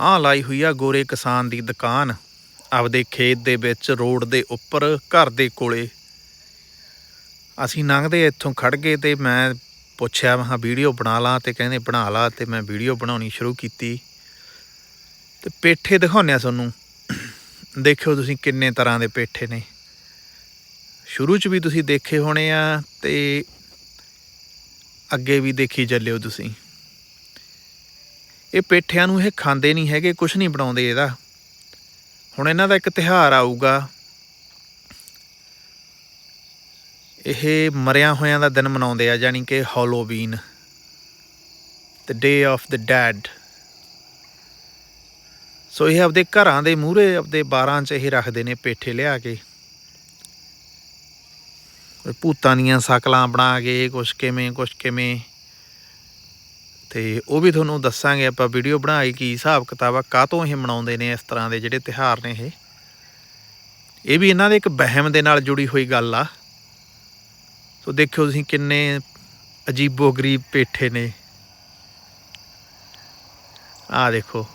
ਆਹ ਲਾਈ ਹੋਈ ਆ ਗੋਰੇ ਕਿਸਾਨ ਦੀ ਦੁਕਾਨ। ਆਪਦੇ ਖੇਤ ਦੇ ਵਿੱਚ ਰੋਡ ਦੇ ਉੱਪਰ, ਘਰ ਦੇ ਕੋਲੇ। ਅਸੀਂ ਲੰਘਦੇ ਇੱਥੋਂ ਖੜ ਗਏ ਤੇ ਮੈਂ ਪੁੱਛਿਆ, ਮੈਂ ਵੀਡੀਓ ਬਣਾ ਲਾਂ। ਤੇ ਕਹਿੰਦੇ, ਬਣਾ ਲਾ। ਤੇ ਮੈਂ ਵੀਡੀਓ ਬਣਾਉਣੀ ਸ਼ੁਰੂ ਕੀਤੀ। ਤੇ ਪੇਠੇ ਦਿਖਾਉਂਦੇ ਆ ਤੁਹਾਨੂੰ। ਦੇਖਿਓ ਤੁਸੀਂ ਕਿੰਨੇ ਤਰ੍ਹਾਂ ਦੇ ਪੇਠੇ ਨੇ। ਸ਼ੁਰੂ 'ਚ ਵੀ ਤੁਸੀਂ ਦੇਖੇ ਹੋਣੇ ਆ ਤੇ ਅੱਗੇ ਵੀ ਦੇਖੀ ਚੱਲਿਓ ਤੁਸੀਂ। ਇਹ ਪੇਠਿਆਂ ਨੂੰ ਇਹ ਖਾਂਦੇ ਨਹੀਂ ਹੈਗੇ ਕੁਝ ਨਹੀਂ ਬਣਾਉਂਦੇ ਇਹਦਾ। ਹੁਣ ਇਹਨਾਂ ਦਾ ਇੱਕ ਤਿਹਾਰ ਆਊਗਾ। ਇਹ ਮਰਿਆਂ ਹੋਇਆਂ ਦਾ ਦਿਨ ਮਨਾਉਂਦੇ ਆ, ਯਾਨੀ ਕਿ Halloween the day of the dead so ਇਹ ਆਪਦੇ ਘਰਾਂ ਦੇ ਮੂਹਰੇ, ਆਪਦੇ ਬਾਰਾਂ 'ਚ ਇਹ ਰੱਖਦੇ ਨੇ ਪੇਠੇ ਲਿਆ ਕੇ। ਭੂਤਾਂ ਦੀਆਂ ਸ਼ਕਲਾਂ ਬਣਾ ਕੇ, ਕੁਛ ਕਿਵੇਂ ਕੁਛ ਕਿਵੇਂ। ਤੇ ਉਹ ਵੀ ਤੁਹਾਨੂੰ ਦੱਸਾਂਗੇ ਆਪਾਂ ਵੀਡੀਓ ਬਣਾਈ ਕੀ ਹਿਸਾਬ ਕਿਤਾਬ ਆ, ਕਾਹਤੋਂ ਇਹ ਮਨਾਉਂਦੇ ਨੇ ਇਸ ਤਰ੍ਹਾਂ ਦੇ ਜਿਹੜੇ ਤਿਹਾਰ ਨੇ ਇਹ। ਇਹ ਵੀ ਇਹਨਾਂ ਦੇ ਇੱਕ ਵਹਿਮ ਦੇ ਨਾਲ ਜੁੜੀ ਹੋਈ ਗੱਲ ਆ। ਸੋ ਦੇਖਿਓ ਤੁਸੀਂ ਕਿੰਨੇ ਅਜੀਬੋ ਗਰੀਬ ਪੇਠੇ ਨੇ। ਆ ਦੇਖੋ।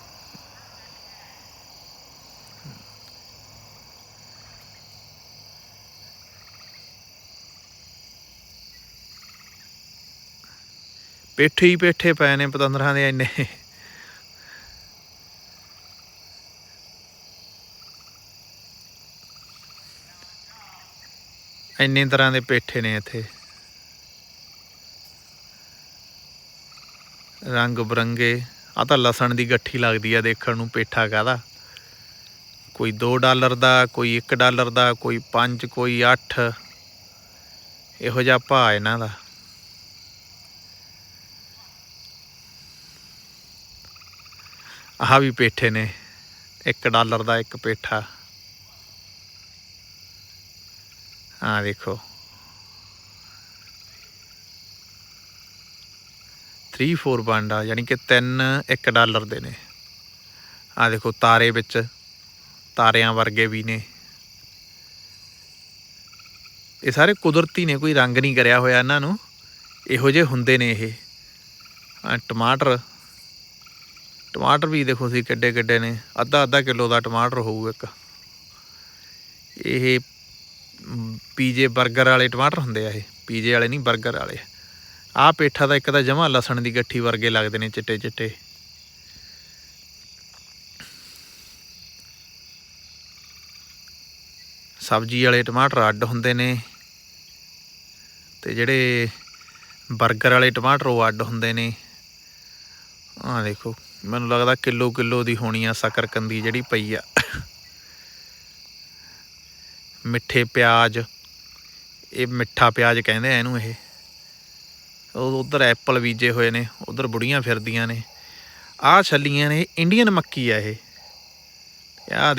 ਪੇਠੇ ਹੀ ਪੇਠੇ ਪਏ ਨੇ ਪਤੰਦਰਾਂ ਦੇ ਇੰਨੇ। ਇੰਨੇ ਤਰ੍ਹਾਂ ਦੇ ਪੇਠੇ ਨੇ ਇੱਥੇ। ਰੰਗ ਬਰੰਗੇ ਆ ਤਾਂ ਲਸਣ ਦੀ ਗੱਠੀ ਲੱਗਦੀ ਆ ਦੇਖਣ ਨੂੰ, ਪੇਠਾ ਕਾਹਦਾ? ਕੋਈ 2 ਡਾਲਰ ਦਾ, ਕੋਈ 1 ਡਾਲਰ ਦਾ, ਕੋਈ 5 ਕੋਈ 8 ਇਹੋ ਜਿਹਾ ਭਾਅ ਇਹਨਾਂ ਦਾ। ਆਹ ਵੀ ਪੇਠੇ ਨੇ। 1 ਡਾਲਰ ਦਾ ਇੱਕ ਪੇਠਾ। ਆ ਦੇਖੋ। 3 4 ਬਾਂਡਾ, ਯਾਨੀ ਕਿ 3 1 ਡਾਲਰ ਦੇ ਨੇ। ਆ ਦੇਖੋ, ਤਾਰੇ ਵਿੱਚ ਤਾਰਿਆਂ ਵਰਗੇ ਵੀ ਨੇ। ਇਹ ਸਾਰੇ ਕੁਦਰਤੀ ਨੇ, ਕੋਈ ਰੰਗ ਨਹੀਂ ਕਰਿਆ ਹੋਇਆ ਇਹਨਾਂ ਨੂੰ। ਇਹੋ ਜਿਹੇ ਹੁੰਦੇ ਨੇ ਇਹ। ਟਮਾਟਰ ਟਮਾਟਰ ਵੀ ਦੇਖੋ ਸੀ ਕਿੱਡੇ ਕਿੱਡੇ ਨੇ, ਅੱਧਾ ਅੱਧਾ ਕਿਲੋ ਦਾ ਟਮਾਟਰ ਹੋਊ ਇੱਕ। ਇਹ ਪੀਜੇ 버ਗਰ ਵਾਲੇ ਟਮਾਟਰ ਹੁੰਦੇ ਆ ਇਹ, ਪੀਜੇ ਵਾਲੇ ਨਹੀਂ 버ਗਰ ਵਾਲੇ। ਆਹ ਪੇਠਾ ਦਾ ਇੱਕ ਤਾਂ ਜਮਾ ਲਸਣ ਦੀ ਗੱਠੀ ਵਰਗੇ ਲੱਗਦੇ ਨੇ ਚਿੱਟੇ ਚਿੱਟੇ। ਸਬਜ਼ੀ ਵਾਲੇ ਟਮਾਟਰ ਅੱਡ ਹੁੰਦੇ ਨੇ। ਤੇ ਜਿਹੜੇ 버ਗਰ ਵਾਲੇ ਟਮਾਟਰ ਉਹ ਅੱਡ ਹੁੰਦੇ ਨੇ। ਆ ਦੇਖੋ। ਮੈਨੂੰ ਲੱਗਦਾ ਕਿਲੋ ਕਿਲੋ ਦੀ ਹੋਣੀ ਆ ਸ਼ਕਰਕੰਦੀ ਜਿਹੜੀ ਪਈ ਆ। ਮਿੱਠੇ ਪਿਆਜ਼, ਇਹ ਮਿੱਠਾ ਪਿਆਜ਼ ਕਹਿੰਦੇ ਆ ਇਹਨੂੰ ਇਹ। ਉਹ ਉਧਰ ਐਪਲ ਬੀਜੇ ਹੋਏ ਨੇ, ਉਧਰ ਬੁੜੀਆਂ ਫਿਰਦੀਆਂ ਨੇ। ਆਹ ਛੱਲੀਆਂ ਨੇ ਇੰਡੀਅਨ ਮੱਕੀ ਆ ਇਹ। ਆਹ